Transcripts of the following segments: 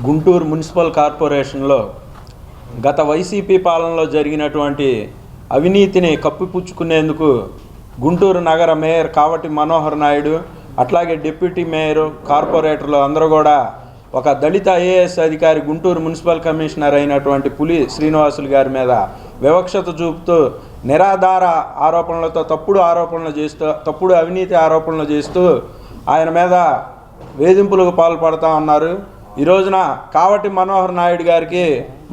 Guntur municipal కార్పొరేషన్లో గత YCP పాలనలో జరిగినటువంటి అవినీతిని కప్పిపుచ్చుకునేందుకు గుంటూరు నగర మేయర్ కావటి మనోహర్ నాయుడు అట్లాగే డిప్యూటీ మేయర్ కార్పొరేటర్లు అందరూ కూడా ఒక దళిత ఐఏఎస్ అధికారి గుంటూరు మున్సిపల్ కమిషనర్ అయినటువంటి పులి శ్రీనివాసులు గారి మీద వివక్షత చూపుతూ నిరాధార ఆరోపణలతో తప్పుడు ఆరోపణలు చేస్తూ తప్పుడు అవినీతి ఆరోపణలు చేస్తూ ఆయన మీద వేధింపులకు పాల్పడతా ఉన్నారు. ఈ రోజున కావటి మనోహర్ నాయుడు గారికి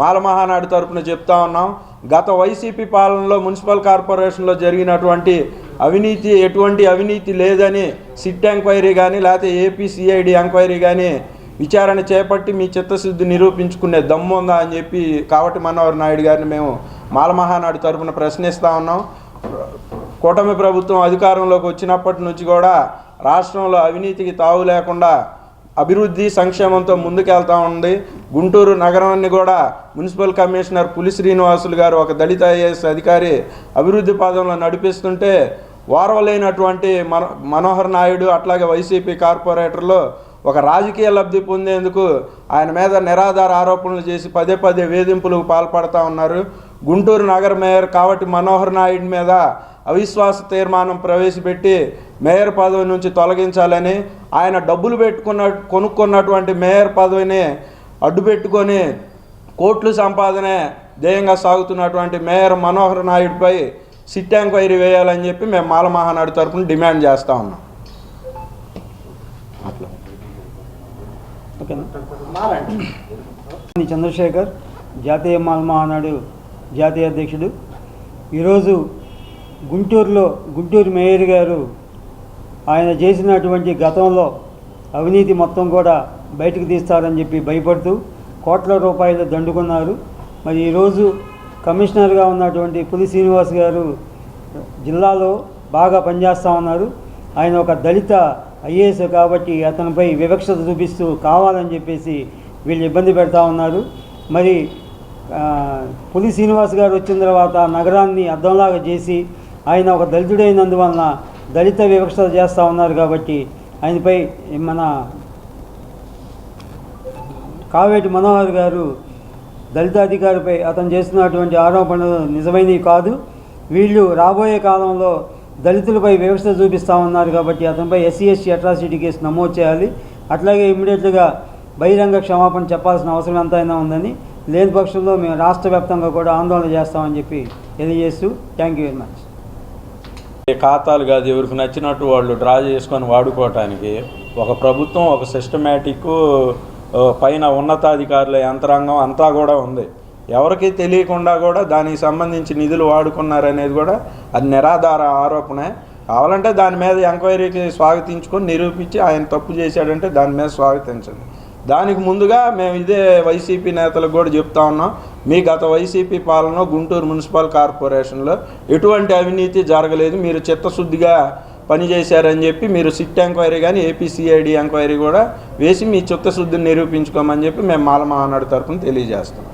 మాలమహానాడు తరపున చెప్తా ఉన్నాం. గత వైసీపీ పాలనలో మున్సిపల్ కార్పొరేషన్లో జరిగినటువంటి అవినీతి ఎటువంటి అవినీతి లేదని సిట్ ఎంక్వైరీ కానీ లేకపోతే ఏపీసీఐడి ఎంక్వైరీ కానీ విచారణ చేపట్టి మీ చిత్తశుద్ధి నిరూపించుకునే దమ్ము ఉందా అని చెప్పి కావటి మనోహర్ నాయుడు గారిని మేము మాలమహానాడు తరపున ప్రశ్నిస్తూ ఉన్నాం. కూటమి ప్రభుత్వం అధికారంలోకి వచ్చినప్పటి నుంచి కూడా రాష్ట్రంలో అవినీతికి తావు లేకుండా అభివృద్ధి సంక్షేమంతో ముందుకెళ్తా ఉంది. గుంటూరు నగరాన్ని కూడా మున్సిపల్ కమిషనర్ పులి శ్రీనివాసులు గారు ఒక దళిత ఐఏఎస్ అధికారి అభివృద్ధి పాదంలో నడిపిస్తుంటే వారవలేనటువంటి మన మనోహర్ నాయుడు అట్లాగే వైసీపీ కార్పొరేటర్లు ఒక రాజకీయ లబ్ధి పొందేందుకు ఆయన మీద నిరాధార ఆరోపణలు చేసి పదే పదే వేధింపులకు పాల్పడతా ఉన్నారు. గుంటూరు నగర మేయర్ కాబట్టి మనోహర్ నాయుడు మీద అవిశ్వాస తీర్మానం ప్రవేశపెట్టి మేయర్ పదవి నుంచి తొలగించాలని ఆయన డబ్బులు పెట్టుకున్న కొనుక్కున్నటువంటి మేయర్ పదవిని అడ్డు పెట్టుకొని కోట్లు సంపాదనే ధ్యేయంగా సాగుతున్నటువంటి మేయర్ మనోహర్ నాయుడుపై సిట్ ఎంక్వైరీ వేయాలని చెప్పి మేము మాల మహానాడు తరఫున డిమాండ్ చేస్తూ ఉన్నాం. అట్లా. ఓకేనా? చంద్రశేఖర్ జాతీయ మాల మహానాడు జాతీయ అధ్యక్షుడు. ఈరోజు గుంటూరులో గుంటూరు మేయర్ గారు ఆయన చేసినటువంటి గతంలో అవినీతి మొత్తం కూడా బయటకు తీస్తారని చెప్పి భయపడుతూ కోట్ల రూపాయలు దండుకున్నారు. మరి ఈరోజు కమిషనర్గా ఉన్నటువంటి పులి శ్రీనివాస్ గారు జిల్లాలో బాగా పనిచేస్తూ ఉన్నారు. ఆయన ఒక దళిత ఐఏఎస్ కాబట్టి అతనిపై వివక్షత చూపిస్తూ కావాలని చెప్పేసి వీళ్ళు ఇబ్బంది పెడతా ఉన్నారు. మరి పులి శ్రీనివాస్ గారు వచ్చిన తర్వాత నగరాన్ని అద్దంలాగా చేసి ఆయన ఒక దళితుడైనందువలన దళిత వివక్షత చేస్తూ ఉన్నారు కాబట్టి ఆయనపై మన కావేటి మనోహర్ గారు దళిత అధికారిపై అతను చేస్తున్నటువంటి ఆరోపణలు నిజమైనవి కాదు. వీళ్ళు రాబోయే కాలంలో దళితులపై వ్యవస్థ చూపిస్తూ ఉన్నారు కాబట్టి అతనిపై ఎస్సీ ఎస్టీ అట్రాసిటీ కేసు నమోదు చేయాలి. అట్లాగే ఇమ్మీడియట్గా బహిరంగ క్షమాపణ చెప్పాల్సిన అవసరం ఎంతైనా ఉందని లేని పక్షంలో మేము రాష్ట్ర వ్యాప్తంగా కూడా ఆందోళన చేస్తామని చెప్పి తెలియజేస్తూ థ్యాంక్ యూ వెరీ మచ్. ఖాతాలు కాదు ఎవరికి నచ్చినట్టు వాళ్ళు డ్రా చేసుకొని వాడుకోవటానికి ఒక ప్రభుత్వం ఒక సిస్టమేటిక్ పైన ఉన్నతాధికారుల యంత్రాంగం అంతా కూడా ఉంది. ఎవరికి తెలియకుండా కూడా దానికి సంబంధించి నిధులు వాడుకున్నారనేది కూడా అది నిరాధార ఆరోపణే. కావాలంటే దాని మీద ఎంక్వైరీకి స్వాగతించుకొని నిరూపించి ఆయన తప్పు చేశాడంటే దాని మీద స్వాగతించండి. దానికి ముందుగా మేము ఇదే వైసీపీ నేతలకు కూడా చెప్తా ఉన్నాం. మీ గత వైసీపీ పాలన గుంటూరు మున్సిపల్ కార్పొరేషన్లో ఎటువంటి అవినీతి జరగలేదు. మీరు చిత్తశుద్ధిగా పనిచేశారని చెప్పి మీరు సిట్ ఎంక్వైరీ కానీ ఏపీసీఐడి ఎంక్వైరీ కూడా వేసి మీ చిత్తశుద్ధిని నిరూపించుకోమని చెప్పి మేము మాల తరఫున తెలియజేస్తాం